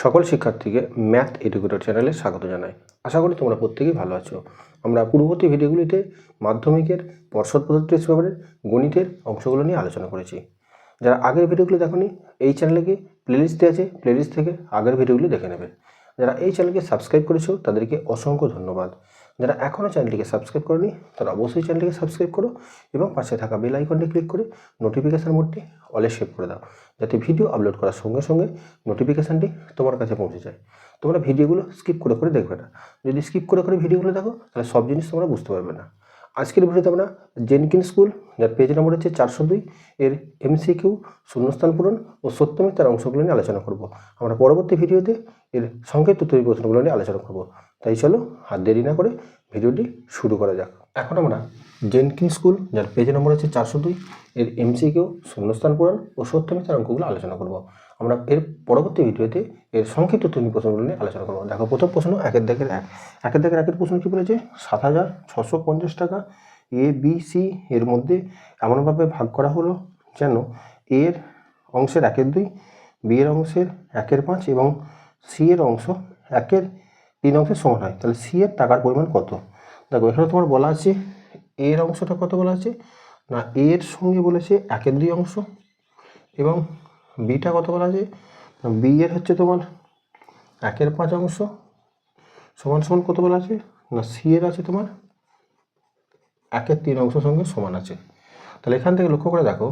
সকল শিক্ষার্থীকে math educator চ্যানেলে স্বাগত জানাই। আশা করি তোমরা প্রত্যেকেই ভালো আছো। আমরা পূর্ববর্তী ভিডিওগুলিতে মাধ্যমিকের, পর্ষদ পদ্ধতি ব্যাপারে গণিতের অংশগুলো নিয়ে আলোচনা করেছি। যারা আগের ভিডিওগুলো দেখোনি, এই চ্যানেলে গিয়ে প্লেলিস্ট দেওয়া আছে প্লেলিস্ট থেকে আগের ভিডিওগুলি দেখে নেবে। যারা এই চ্যানেলকে সাবস্ক্রাইব করেছ, তাদেরকে অসংখ্য ধন্যবাদ। যারা এখনও চ্যানেলটিকে সাবস্ক্রাইব করেনি, তারা অবশ্যই চ্যানেলটিকে সাবস্ক্রাইব করো এবং পাশে থাকা বেল আইকনটি ক্লিক করে নোটিফিকেশান মোডটি অলে সেভ করে দাও, যাতে ভিডিও আপলোড করার সঙ্গে সঙ্গে নোটিফিকেশানটি তোমার কাছে পৌঁছে যায়। তোমরা ভিডিওগুলো স্কিপ করে করে দেখবে না। যদি স্কিপ করে করে ভিডিওগুলো দেখো, তাহলে সব জিনিস তোমরা বুঝতে পারবে না। আজকের ভিডিওতে আমরা জেনকিন স্কুল, যার পেজ নম্বর হচ্ছে চারশো দুই, এর এমসি এমসিকিউ শূন্যস্থান পূরণ ও সত্যমিক তার অংশগুলো নিয়ে আলোচনা করব। আমরা পরবর্তী ভিডিওতে এর সংক্ষিপ্ত তৈরি প্রশ্নগুলো নিয়ে আলোচনা করব। তাই চলো হাত দেরি না করে ভিডিওটি শুরু করা যাক। এখন আমরা জেনকিন স্কুল, যার পেজ নম্বর হচ্ছে চারশো দুই, এর এমসিকিউ শূন্যস্থান পূরণ ও সত্যমিক তার অঙ্কগুলো আলোচনা করব। আমরা এর পরবর্তী ভিডিওতে এর সংক্ষিপ্ত তুমি প্রশ্নগুলো নিয়ে আলোচনা করব। দেখো, প্রথম প্রশ্ন, একের দাগের এক। একের দাগের একের প্রশ্ন কী বলেছে? সাত হাজার ছশো পঞ্চাশ টাকা এ বি সি এর মধ্যে এমনভাবে ভাগ করা হলো যেন এর অংশের একের দুই বি এর অংশের একের পাঁচ এবং সি এর অংশ একের তিন অংশের সমান হয়। তাহলে সি এর টাকার পরিমাণ কত? দেখো, এখানে তোমার বলা আছে এর অংশটা কত বলা আছে? না এর সঙ্গে বলেছে একের দুই অংশ এবং বিটা কত বলা আছে বি এর হচ্ছে তোমার একের পাঁচ অংশ। সমান সমান কত বলা আছে? না, সি এর আছে তোমার একের তিন অংশ সঙ্গে সমান আছে। তাহলে এখান থেকে লক্ষ্য করে দেখো।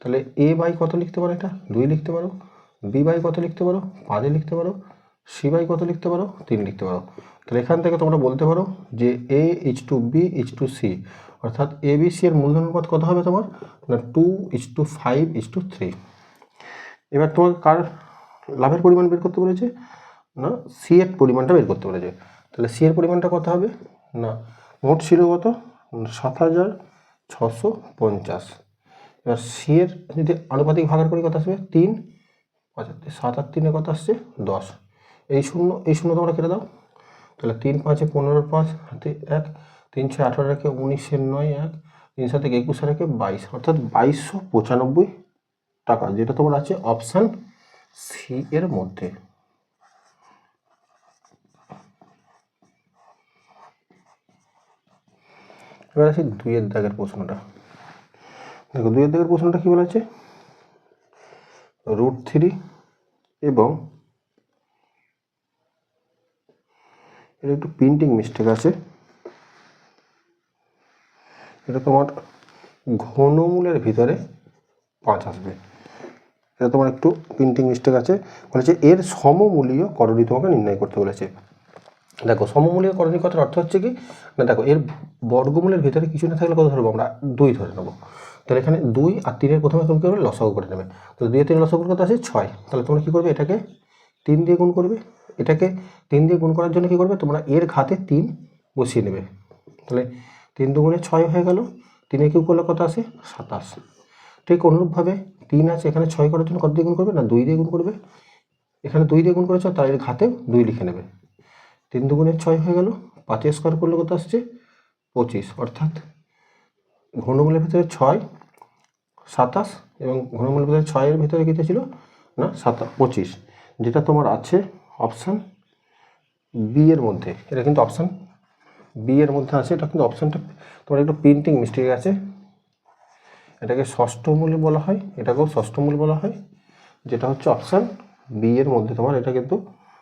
তাহলে এ বাই কত লিখতে পারো এটা? দুই লিখতে পারো। বি বাই কত লিখতে পারো? পাঁচে লিখতে পারো। সি বাই কত লিখতে পারো? তিন লিখতে পারো। তাহলে এখান থেকে তোমরা বলতে পারো যে A H two B H two C. অর্থাৎ এ বি সি এর মূলধন অনুপাত কত হবে তোমার? না, two is to five is to three. এবার তোমার কার লাভের পরিমাণ বের করতে বলেছে? না সি এর পরিমাণটা বের করতে বলেছে। তাহলে সি এর পরিমাণটা কত হবে? না, মোট ছিল কত? সাত হাজার ছশো পঞ্চাশ। এবার সি এর যদি আনুপাতিক ভাগের করি কত আসবে? তিন। পঁচাত্তর সাত আর তিনে কত আসছে? দশ। এই শূন্য এই শূন্য তোমরা কেটে দাও। তাহলে তিন পাঁচে পনেরো পাঁচ, হাতে এক। তিন ছয় আঠারো রেখে উনিশের নয় এক। তিন সাথে একুশ রেখে বাইশ। অর্থাৎ বাইশশো পঁচানব্বই টাকা যেটা তোমার আছে অপশান সি এর মধ্যে। এবার আছে দুইয়ের দাগের প্রশ্নটা। দেখো দুইয়ের দাগের প্রশ্নটা কি বলেছে? রুট থ্রি এবং এটা একটু প্রিন্টিং মিস্টেক আছে। এটা তোমার ঘনমূলের ভিতরে পাঁচ আসবে। এটা তোমার একটু প্রিন্টিং মিস্টেক আছে। বলেছে, এর সমমূলীয় করণী তোমাকে নির্ণয় করতে বলেছে। দেখো, সমমূলীয় করণী কথার অর্থ হচ্ছে কি? না, দেখো, এর বর্গমূলের ভিতরে কিছু না থাকলে কত ধরবো আমরা? দুই ধরে নেব। তাহলে এখানে দুই আর তিনের প্রথমে তুমি কী করবে? লসাগু করে নেবে। তাহলে দুই আর তিন লসাগু কত আছে ছয়। তাহলে তোমরা কী করবে? এটাকে তিন দিয়ে গুণ করবে। এটাকে তিন দিয়ে গুণ করার জন্য কী করবে? তোমরা এর ঘাতে তিন বসিয়ে নেবে। তাহলে তিন দুগুণে ছয় হয়ে গেল। তিনে কিউ করলে কত আসে? সাতাশ। ঠিক অনুরূপভাবে তিন আছে, এখানে ছয় করার জন্য কত দিয়ে গুণ করবে? না, দুই দিয়ে গুণ করবে। এখানে দুই দিয়ে গুণ করেছ, তার এর ঘাতে দুই লিখে নেবে। তিন দুগুণে ছয় হয়ে গেল পাঁচে স্কোয়ার করলে কত আসছে? পঁচিশ। অর্থাৎ ঘনমূলের ভিতরে ছয়, সাতাশ, এবং ঘনমূলের ভিতরে ছয়ের ভিতরে কী ছিল না সাতা পঁচিশ। যেটা তোমার আছে অপশান বি এর মধ্যে, এটা কিন্তু অপশান বি এর মধ্যে আছে, এটা কিন্তু অপশানটা তোমার একটু প্রিন্টিং মিস্টেক আছে। এটাকে ষষ্ঠ মূল বলা হয়, এটাকেও ষষ্ঠ মূল বলা হয়, যেটা হচ্ছে অপশান বি এর মধ্যে তোমার এটা কিন্তু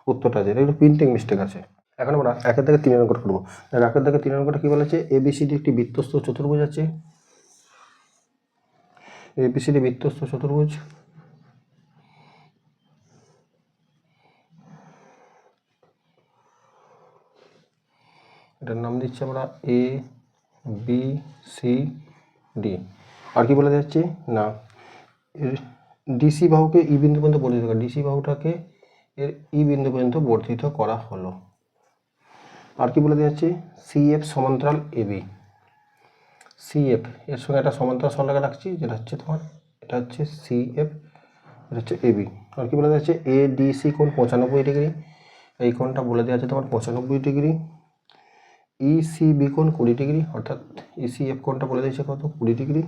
উত্তরটা আছে, এটা একটু প্রিন্টিং মিস্টেক আছে। এখন আমরা একের থেকে তিন অঙ্কটা করব। একের থেকে তিন অঙ্কটা কী বলেছে? এবিসিডি একটি বৃত্তস্থ চতুর্ভুজ আছে। এ এবিসিডি বৃত্তস্থ চতুর্ভুজ। এটার নাম দিচ্ছি আমরা এ বি সি ডি আর কি বলে যাচ্ছে? না। ডিসি বাহুকে ই বিন্দু পর্যন্ত বর্ধিত করা। ডিসি বাহুটাকে এর ই বিন্দু পর্যন্ত বর্ধিত করা হলো। আর কি বলে যাচ্ছে? সি এফ সমান্তরাল এবি সি এফ এর সঙ্গে একটা সমান্তরাল সরলরেখা রাখছি, যেটা হচ্ছে তোমার, এটা হচ্ছে সি এফ এটা হচ্ছে এবি আর কি বলে যাচ্ছে? এ ডি সি কোণ পঁচানব্বই ডিগ্রি। এই কোণটা বলে দেওয়া আছে তোমার পঁচানব্বই ডিগ্রি। ইসিবি কোণ কুড়ি ডিগ্রি, অর্থাৎ ইসিএফ কোণটা বলে দিয়েছে কত? কুড়ি ডিগ্রি।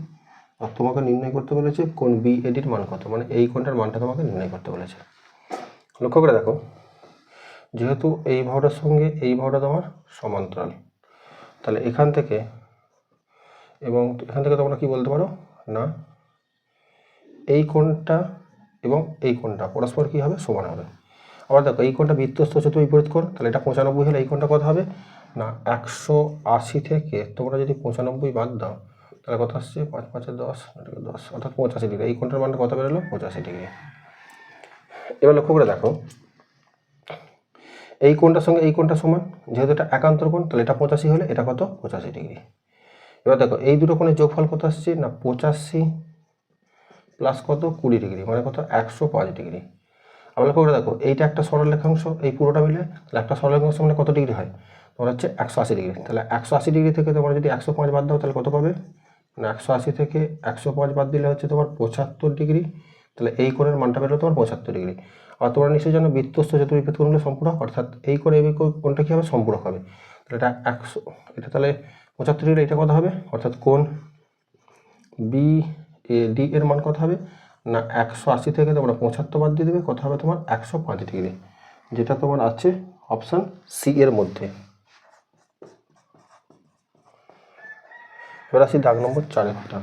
আর তোমাকে নির্ণয় করতে বলেছে কোন বি এডির মান কত? মানে এই কোনটার মানটা তোমাকে নির্ণয় করতে বলেছে। লক্ষ্য করে দেখো, যেহেতু এই ভাওটার সঙ্গে এই ভাওটা তোমার সমান্তরাল, তাহলে এখান থেকে এবং এখান থেকে তোমরা কি বলতে পারো? না, এই কোণটা এবং এই কোণটা পরস্পর কী হবে? সমান হবে। আবার দেখো, এই কোনটা বৃত্তস্থ চতুর বিপরীত কোণ, তাহলে এটা পঁচানব্বই হলে এই কোণটা কত হবে? না, একশো আশি থেকে তোমরা যদি পঁচানব্বই বাদ দাও তাহলে কত আসছে? পাঁচ, পাঁচে দশ দশ, অর্থাৎ পঁচাশি ডিগ্রি। এই কোণটার মানটা কত বেরোলো? পঁচাশি ডিগ্রি। এবার লক্ষ্য করে দেখো, এই কোণটার সঙ্গে এই কোণটা সমান। যেহেতু এটা একান্তর কোণ, তাহলে এটা পঁচাশি হলে এটা কত? পঁচাশি ডিগ্রি। এবার দেখো, এই দুটো কোণের যোগফল কত আসছে? না, পঁচাশি প্লাস কত? কুড়ি ডিগ্রি মানে কত? একশো পাঁচ ডিগ্রি। আবার লক্ষ্য করে দেখো, এইটা একটা সরল রেখাংশ এই পুরোটা মিলে, তাহলে একটা সরল রেখাংশ মানে কত ডিগ্রি হয়? তোমার হচ্ছে একশো আশি ডিগ্রি। তাহলে একশো আশি ডিগ্রি থেকে তোমরা যদি একশো পাঁচ বাদ দাও, তাহলে কত পাবে? না একশো আশি থেকে একশো পাঁচ বাদ দিলে হচ্ছে তোমার পঁচাত্তর ডিগ্রি। তাহলে এই কোণের মানটা বেরো তোমার পঁচাত্তর ডিগ্রি। আর তোমরা নিশ্চয়ই জানো বৃত্তস্থ চতুর্বিপদ কোণগুলো সম্পূরক অর্থাৎ এই করে এই কোণটা কী হবে সম্পূরক হবে? তাহলে এটা একশো এটা তাহলে পঁচাত্তর ডিগ্রি, এটা কত হবে? অর্থাৎ কোণ বি এ ডি এর মান কত হবে? না, একশো আশি থেকে তোমরা পঁচাত্তর বাদ দিয়ে দেবে, কত হবে তোমার? একশো পাঁচ ডিগ্রি। যেটা তোমার আছে অপশান সি এর মধ্যে। এবার আসি দাগ নম্বর চারে। কথা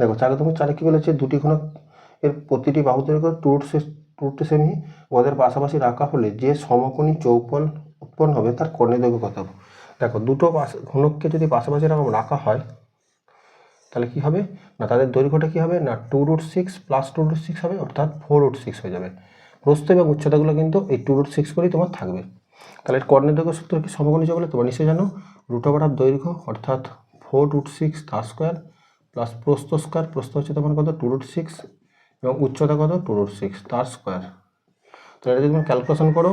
দেখো, চারে নম্বর চারে কী বলেছে? দুটি ঘনক এর প্রতিটি বাহু দৈর্ঘ্য টু টু সেমি ওদের পাশাপাশি রাখা হলে যে সমকোণী চৌকোণ উৎপন্ন হবে তার কর্ণের দৈর্ঘ্য কত হবে? দেখো, দুটো ঘনককে যদি পাশাপাশি এরকম রাখা হয়, তাহলে কি হবে? না, তাদের দৈর্ঘ্যটা কি হবে? না two root six plus two root six হবে, অর্থাৎ ফোর রুট সিক্স হয়ে যাবে। প্রস্থ এবং উচ্চতাগুলো কিন্তু এই টু রুট সিক্স করেই তোমার থাকবে। তাহলে কর্ণের দৈর্ঘ্য সূত্র কি সমকোণী বলে তোমরা নিশ্চয়ই জানো রুট ওভার অফ দৈর্ঘ্য, অর্থাৎ ফোর রুট সিক্স তার স্কোয়ার প্লাস প্রস্থ স্কোয়ার প্রস্থ হচ্ছে তোমার কত? টু রুট সিক্স এবং উচ্চতা কত? টু রুট সিক্স তার স্কোয়ার তাহলে এটা যদি তুমি ক্যালকুলেশন করো,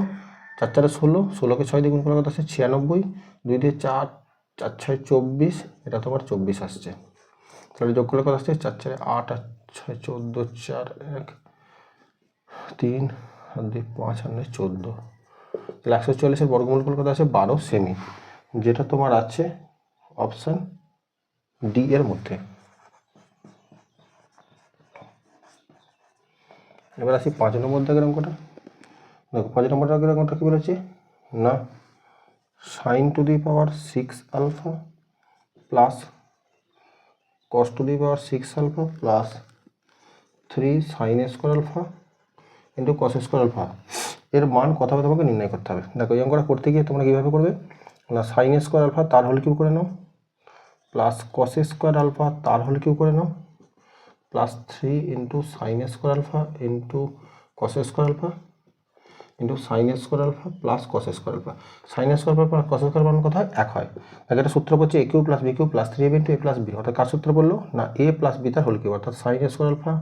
চার চারে ষোলো, ষোলোকে ছয় দিয়ে গুণ করলে কত আসছে ছিয়ানব্বই। দুই দিয়ে চার চার ছয় চব্বিশ, এটা তোমার চব্বিশ আসছে। তাহলে যোগ করলে কত আসছে? চার চারে আট আর ছয় চোদ্দ, চার, এক, তিন, আর দুই, পাঁচ, আর নয়, চোদ্দ। তাহলে একশো চল্লিশের বর্গমূল করলে কত আছে বারো সেমি। যেটা তোমার আছে অপশান ডি এর মধ্যে। এবার আসি পাঁচ নম্বর দাগের অঙ্কটা। দেখো, পাঁচ নম্বর দাগের অঙ্কটা কী বলেছে? না sine to the power six alpha plus cos to the power six alpha plus three sine square alpha into cos square alpha এর মান কথা তোমাকে নির্ণয় করতে হবে। দেখো, এই অঙ্কটা করতে গিয়ে তোমরা কীভাবে করবে? না সাইন স্কোয়ার আলফা তার হল কিউ করে নাও? প্লাস কস স্কোয়ার আলফা তার হল কিউ করে নাও? Plus three into sine square alpha into cos square alpha into sine square alpha plus cos square alpha sine square alpha cos square মান কথা এক হয়। তাকে একটা সূত্র বলছে A cube plus B cube plus three A into A plus B অর্থাৎ কার সূত্র বলল? না এ প্লাস বি তার হোল কিউ অর্থাৎ sine square alpha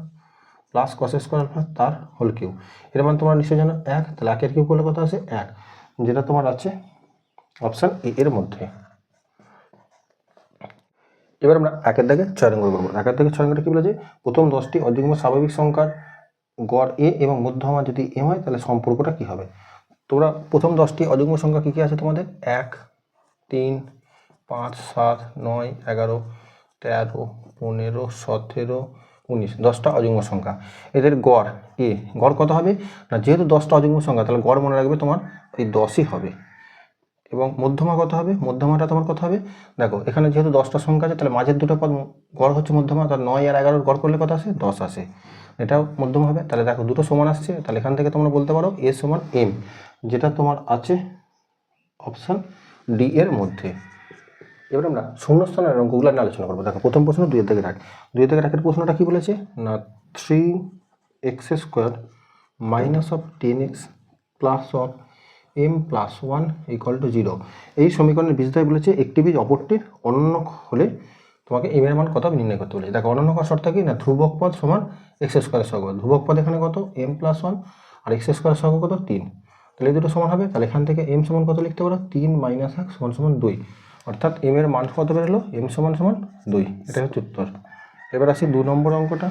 plus cos square alpha তার হোল কিউ এর মান তোমার নিশ্চয়ই জানো, এক। তাহলে একের কিউ করলে কত আছে এক। যেটা তোমার আছে অপশান এ এর মধ্যে। এবার আমরা একের দাগে নম্বর করব একের দাগে ছয় নম্বরটা কী বলেছে প্রথম দশটি অযুগ্ম স্বাভাবিক সংখ্যার গড় এ এবং মধ্যমা যদি এম হয়, তাহলে সম্পর্কটা কী হবে? তোমরা প্রথম দশটি অযুগ্ম সংখ্যা কী কী আছে তোমাদের? এক, তিন, পাঁচ, সাত, নয়, এগারো, তেরো, পনেরো, সতেরো, উনিশ। দশটা অযুগ্ম সংখ্যা। এদের গড় এ গড় কত হবে? না, যেহেতু দশটা অযুগ্ম সংখ্যা, তাহলে গড় মনে রাখবে তোমার, এই দশই হবে। এবং মধ্যমা কত হবে? মধ্যমাটা তোমার কত হবে? দেখো, এখানে যেহেতু দশটা সংখ্যা আছে, তাহলে মাঝের দুটো পদ গড় হচ্ছে মধ্যমা তার নয় আর এগারোর গড় করলে কত আসে? দশ আসে। এটাও মধ্যমা হবে। তাহলে দেখো, দুটো সমান আসছে। তাহলে এখান থেকে তোমরা বলতে পারো এ সমান এম, যেটা তোমার আছে অপশান ডি এর মধ্যে। এবার আমরা শূন্যস্থানের অঙ্কগুলো নিয়ে আলোচনা করব। দেখো, প্রথম প্রশ্ন দুই থেকে রাখ। দুই থেকে রাখের প্রশ্নটা কী বলেছে? না three X square minus of ten X plus of M plus one equal to zero এই সমীকরণের বীজদ্বয় বলেছে একটি বীজ অপরটির অনন্য হলে তোমাকে এম এর মান কত নির্ণয় করতে বলেছে দেখো, অনন্য শর্ত কি? না, ধ্রুবক পদ সমান এক্স স্কোয়ারের সহগ। ধ্রুবক পদ এখানে কত? এম প্লাস ওয়ান আর এক্স স্কোয়ারের সহগ কত? তিন। তাহলে দুটো সমান হবে। তাহলে এখান থেকে এম সমান কত লিখতে পারো? তিন মাইনাস এক সমান সমান দুই। অর্থাৎ এম এর মান কত বেরোলো? এম সমান সমান দুই। এটা হচ্ছে উত্তর। এবার আসি দু নম্বর অঙ্কটা।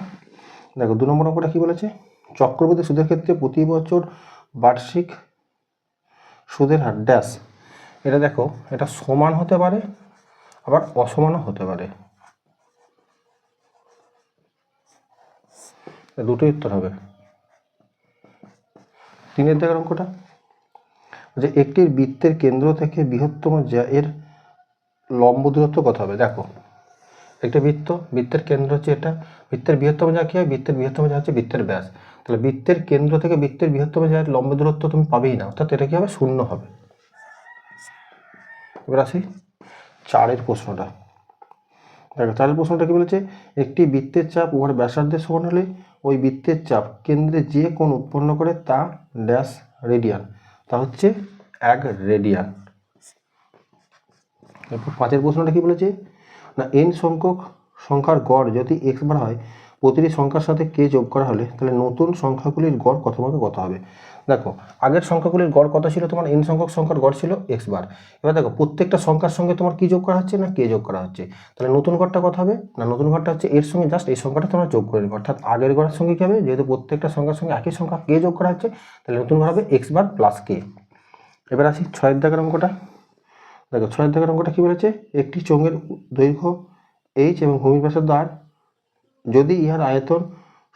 দেখো, দু নম্বর অঙ্কটা কী বলেছে? চক্রবর্তী সুদের ক্ষেত্রে প্রতি বছর বার্ষিক সুদের হার ড্যাশ এটা দেখো, এটা সমান হতে পারে, আবার অসমানও হতে পারে। দুটোই উত্তর হবে। তিনের দেখার অঙ্কটা? যে একটির বৃত্তের কেন্দ্র থেকে বৃহত্তম যা এর লম্ব দূরত্ব কত হবে? দেখো, একটা বৃত্ত, বৃত্তের কেন্দ্র হচ্ছে এটা, বৃত্তের বৃহত্তম যা কি হয়? বৃত্তের বৃহত্তম যা হচ্ছে বৃত্তের ব্যাস। তাহলে বৃত্তের কেন্দ্র থেকে বৃত্তের বৃহত্তম যা লম্ব দূরত্ব তুমি পাবেই না। অর্থাৎ এটা কি হবে? শূন্য হবে। এবার আসি চারের প্রশ্নটা। দেখো, চারের প্রশ্নটা কি বলেছে? একটি বৃত্তের চাপ উহার ব্যাসার্ধের সমান হলে ওই বৃত্তের চাপ কেন্দ্রে যে কোণ উৎপন্ন করে তা ড্যাশ রেডিয়ান। তা হচ্ছে এক রেডিয়ান। এরপর পাঁচের প্রশ্নটা কি বলেছে? না এন সংখ্যক সংখ্যার গড় যদি এক্স বার হয় প্রতিটি সংখ্যার সাথে কে যোগ করা হলে তাহলে নতুন সংখ্যাগুলির গড় কত ভাবে কত হবে? দেখো, আগের সংখ্যাগুলির গড় কত ছিল? তোমার এন সংখ্যক সংখ্যার গড় ছিল এক্স বার। এবার দেখো, প্রত্যেকটা সংখ্যার সঙ্গে তোমার কি যোগ করা হচ্ছে না কে যোগ করা হচ্ছে? তাহলে নতুন গড়টা কত হবে? না, নতুন গড়টা হচ্ছে এর সঙ্গে জাস্ট এই সংখ্যাটা তোমরা যোগ করে নেবে। অর্থাৎ আগের গড়ের সঙ্গে কী হবে? যেহেতু প্রত্যেকটা সংখ্যার সঙ্গে একই সংখ্যা কে যোগ করা হচ্ছে, তাহলে নতুন গড় হবে এক্স বার প্লাস কে এবার আসি ছয়ের দাগের অঙ্কটা। দেখো, ছয়ের দাগের অঙ্কটা কী বলেছে? একটি চোঙের দৈর্ঘ্য এইচ এবং ভূমির ব্যাসার্ধ আর যদি ইহার আয়তন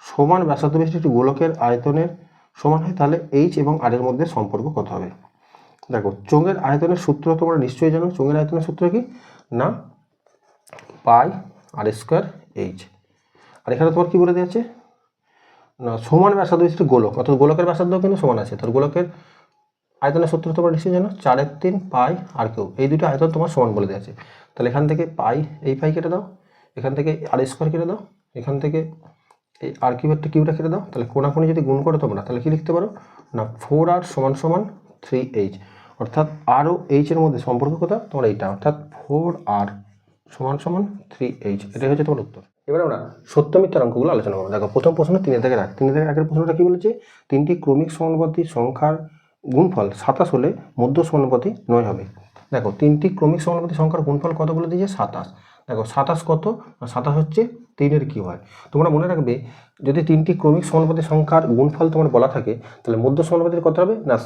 সমান ব্যাসার্ধ বিশিষ্ট একটি গোলকের আয়তনের সমান হয়, তাহলে এইচ এবং আর এর মধ্যে সম্পর্ক কত হবে? দেখো, চোঙের আয়তনের সূত্র তোমরা নিশ্চয়ই জানো। চোঙের আয়তনের সূত্র কি? না? পাই আর স্কোয়ার এইচ আর এখানে তোমার কি বলে দেওয়া আছে? না, সমান ব্যাসার্ধ বিশিষ্ট গোলক। অর্থাৎ গোলকের ব্যাসার্ধ কিন্তু সমান আছে? তার গোলকের আয়তনের সূত্র তোমরা নিশ্চয়ই জানো। চারের তিন পাই আর কেউ এই দুটো আয়তন তোমার সমান বলে দেওয়া আছে। তাহলে এখান থেকে পাই, এই পাই কেটে দাও। এখান থেকে আর স্কোয়ার কেটে দাও। এখান থেকে এই আর কিউবেরটা কিউটা কেটে দাও। তাহলে কোনাকুনি যদি গুণ করো তোমরা, তাহলে কি লিখতে পারো? না ফোর আর সমান সমান থ্রি এইচ অর্থাৎ আর ও এইচের মধ্যে সম্পর্ক কোথা তোমার এইটা, অর্থাৎ ফোর আর সমান সমান থ্রি এইচ এটাই হচ্ছে তোমার উত্তর। এবার আমরা সত্য মিথ্যার অঙ্কগুলো আলোচনা করব। দেখো, প্রথম প্রশ্ন তিনের থেকে এক তিনের থেকে আগের প্রশ্নটা কি বলেছে? তিনটি ক্রমিক সমানুপাতি সংখ্যার গুণফল সাতাশ হলে মধ্য সমানুপাতি নয় হবে। দেখো, তিনটি ক্রমিক সমানুপাতি সংখ্যার গুণফল কত বলে দিয়েছে? সাতাশ। দেখো, সাতাশ কত? সাতাশ হচ্ছে তিনের কি হয়? তোমরা মনে রাখবে, যদি তিনটি ক্রমিক সমানুপাতি সংখ্যার গুণফল তোমার বলা থাকে, তাহলে মধ্য সমানুপাতির কত হবে? না,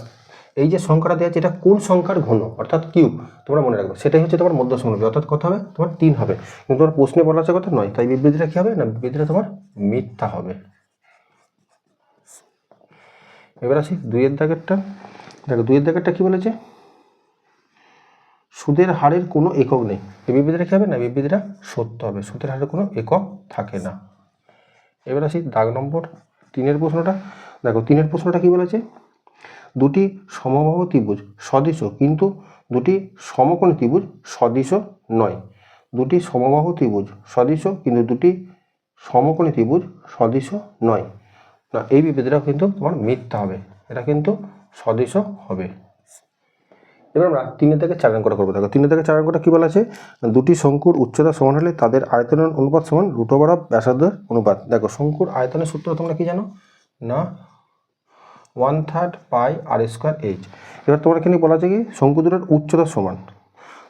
এই যে সংখ্যাটা দেওয়া আছে, এটা কোন সংখ্যার ঘন? অর্থাৎ কিউব। তোমরা মনে রাখবে, সেটাই হচ্ছে তোমার মধ্য সমানুপাতি অর্থাৎ কত হবে? তোমার তিন হবে। কিন্তু তোমার প্রশ্নে বলা আছে কথা নয়। তাই বিবৃতিটা কি হবে? না, বিবৃতিটা তোমার মিথ্যা হবে। এবার আসি দুইয়ের দাগেরটা। দেখো, দুইয়ের দাগেরটা কি বলেছে? সুদের হারের কোনো একক নেই। এ বিবৃতিটা কী হবে না? বিবৃতিটা সত্য হবে। সুদের হারের কোনো একক থাকে না। এবার আসি দাগ নম্বর তিনের প্রশ্নটা। দেখো, তিনের প্রশ্নটা কী বলেছে? দুটি সমবাহু ত্রিভুজ সদৃশ, কিন্তু দুটি সমকোণী ত্রিভুজ সদৃশ নয়। দুটি সমবাহু ত্রিভুজ সদৃশ, কিন্তু দুটি সমকোণী ত্রিভুজ সদৃশ নয়। না, এই বিবৃতিটা কিন্তু তোমার মিথ্যা হবে। এটা কিন্তু সদৃশ হবে। এবার আমরা তিনের থেকে চার অঙ্কটা করব। দেখো, তিনের থেকে চার অঙ্কটা কী বলা আছে? দুটি শঙ্কুর উচ্চতা সমান হলে তাদের আয়তনের অনুপাত সমান রুটো বাড়া ব্যাসার্ধের অনুপাত। দেখো, শঙ্কুর আয়তনের সূত্র তোমরা কি জানো? না? One third pi r square H এবার তোমার এখানে বলা আছে কি? শঙ্কু দুটোর উচ্চতা সমান।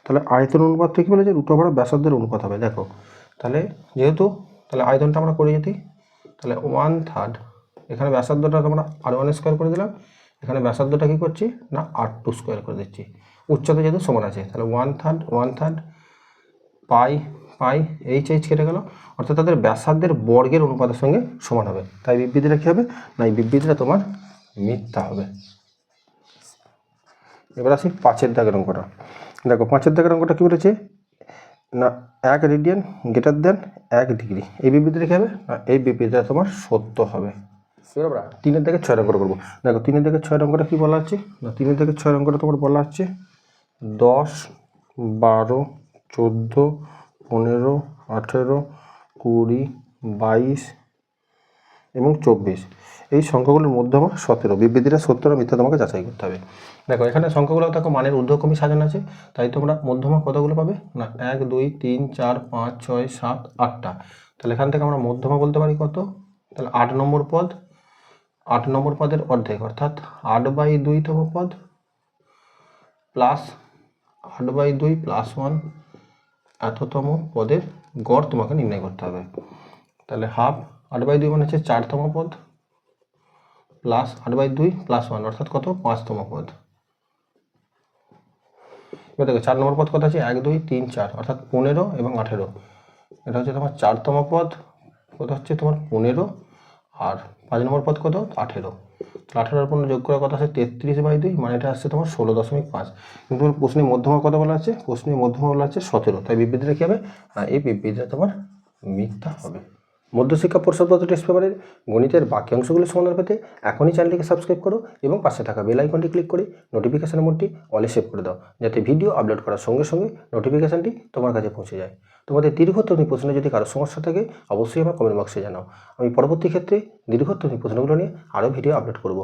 তাহলে আয়তন অনুপাত থেকে কি বলেছে? রুটো বাড়া ব্যাসার্ধের অনুপাত হবে। দেখো, তাহলে যেহেতু, তাহলে আয়তনটা আমরা করে যেতে তাহলে ওয়ান থার্ড এখানে ব্যাসার্ধটা তোমরা আর ওয়ান স্কোয়ার করে দিলাম। এখানে ব্যাসার্ধটা কী করছি? না আর টু স্কোয়ার করে দিচ্ছি। উচ্চতা যেহেতু সমান আছে, তাহলে one third one third pi pi H H কেটে গেল। অর্থাৎ তাদের ব্যাসার্ধের বর্গের অনুপাতের সঙ্গে সমান হবে। তাই বিবৃতিটা কী হবে? না, এই বিবৃতিটা তোমার মিথ্যা হবে। এবার আসি পাঁচের দাগের অঙ্কটা। দেখো, পাঁচের দাগের অঙ্কটা কী বলেছে? না, এক রেডিয়ান গ্রেটার দেন এক ডিগ্রি এই বিবৃতিটা কী হবে? না, এই বিবৃতিটা তোমার সত্য হবে। আমরা তিনের থেকে ছয় অঙ্কটা করব। দেখো তিনের থেকে ছয় অঙ্কটা কী বলা আছে না তিনের থেকে ছয় অঙ্কটা তোমার বলা আছে দশ, বারো, চোদ্দ, পনেরো, আঠেরো, কুড়ি, বাইশ এবং চব্বিশ। এই সংখ্যাগুলোর মধ্যে আমার সতেরো। বিবৃতিটা সত্য না মিথ্যা তোমাকে যাচাই করতে হবে। দেখো, এখানে সংখ্যাগুলো দেখো, মানের ঊর্ধ্বক্রমী সাজানো আছে। তাই তোমরা মধ্যমা কতগুলো পাবে? না, এক, দুই, তিন, চার, পাঁচ, ছয়, সাত, আটটা। তাহলে এখান থেকে আমরা মধ্যমা বলতে পারি কত? তাহলে আট নম্বর পদ আট নম্বর পদের অর্ধেক, অর্থাৎ আট বাই দুইতম পদ প্লাস আট বাই দুই প্লাস ওয়ান এততম পদের গড় তোমাকে নির্ণয় করতে হবে। তাহলে হাফ আট বাই দুই মানে হচ্ছে চারতম পদ প্লাস আট বাই দুই প্লাস ওয়ান অর্থাৎ কত? পাঁচতম পদ। এবার দেখো, চার নম্বর পদ কত আছে? এক, দুই, তিন, চার, অর্থাৎ পনেরো এবং আঠেরো। এটা হচ্ছে তোমার চারতম পদ, কত হচ্ছে? তোমার পনেরো আর পাঁচ নম্বর পদ কত? আঠেরো। আঠেরোর পণ্য যোগ করার কথা আছে তেত্রিশ বাই দুই মানে এটা আসছে তোমার ষোলো দশমিক পাঁচ। কিন্তু প্রশ্নে মধ্যমা কথা বলা আছে? প্রশ্নে মধ্যমা বলা আছে সতেরো। তাই বিবৃতিটা কী হবে? না এই বিবৃতিটা তোমার মিথ্যা হবে। মধ্যশিক্ষা পরিষদগত টেস্ট পেপারের গণিতের বাকি অংশগুলো সমাধান পেতে এখনই চ্যানেলটিকে সাবস্ক্রাইব করো এবং পাশে থাকা বেল আইকনটি ক্লিক করে নোটিফিকেশন মোডটি অলে সেভ করে দাও, যাতে ভিডিও আপলোড করার সঙ্গে সঙ্গে নোটিফিকেশনটি তোমার কাছে পৌঁছে যায়। তোমাদের দীর্ঘতম প্রশ্নে যদি কারও সমস্যা থাকে, অবশ্যই আমার কমেন্ট বক্সে জানাও। আমি পরবর্তী ক্ষেত্রে দীর্ঘতম প্রশ্নগুলো নিয়ে আরও ভিডিও আপলোড করব।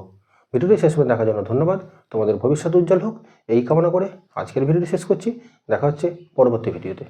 ভিডিওটি শেষ পর্যন্ত দেখার জন্য ধন্যবাদ। তোমাদের ভবিষ্যৎ উজ্জ্বল হোক, এই কামনা করে আজকের ভিডিওটি শেষ করছি। দেখা হচ্ছে পরবর্তী ভিডিওতে